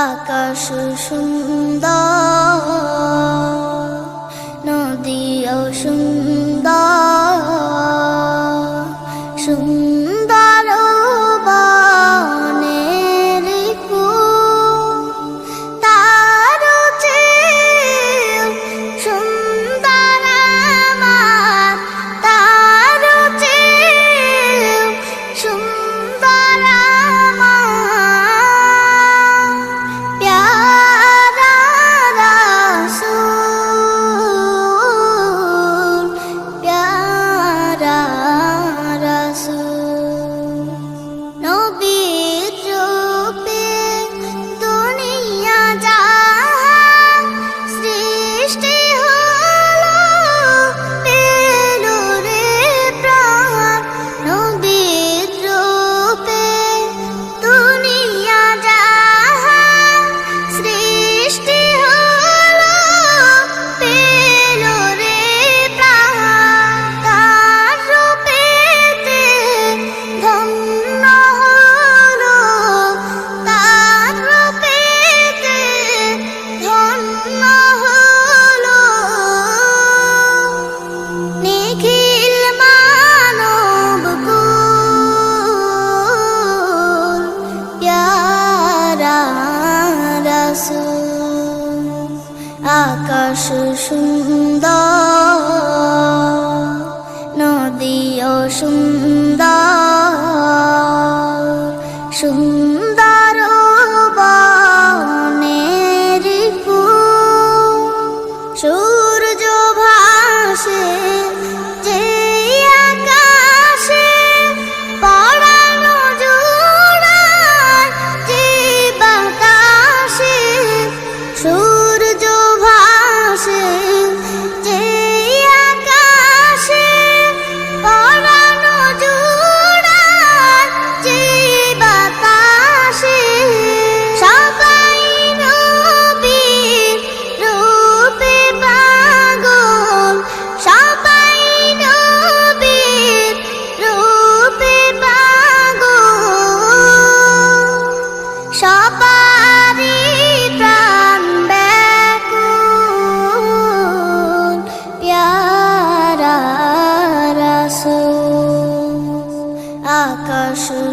আকাশ সুন্দর। আকাশ সুন্দর নদীও সুন্দর সুন্দর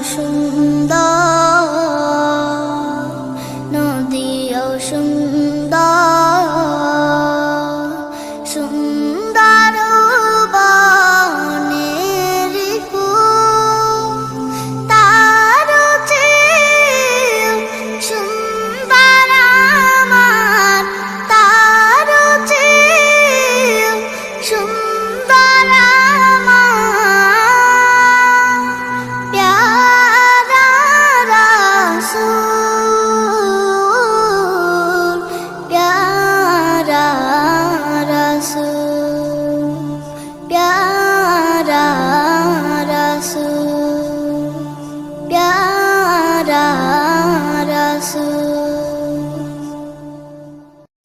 Súng.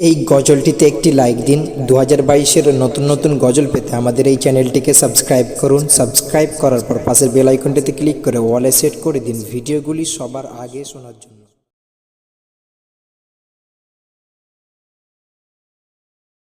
এই গজলটিতে একটি লাইক দিন। দু হাজার বাইশের নতুন নতুন গজল পেতে আমাদের এই চ্যানেলটিকে সাবস্ক্রাইব করুন। সাবস্ক্রাইব করার পর পাশের বেল আইকনটিতে ক্লিক করে ওয়ালে সেট করে দিন। ভিডিওগুলি সবার আগে শোনার জন্য।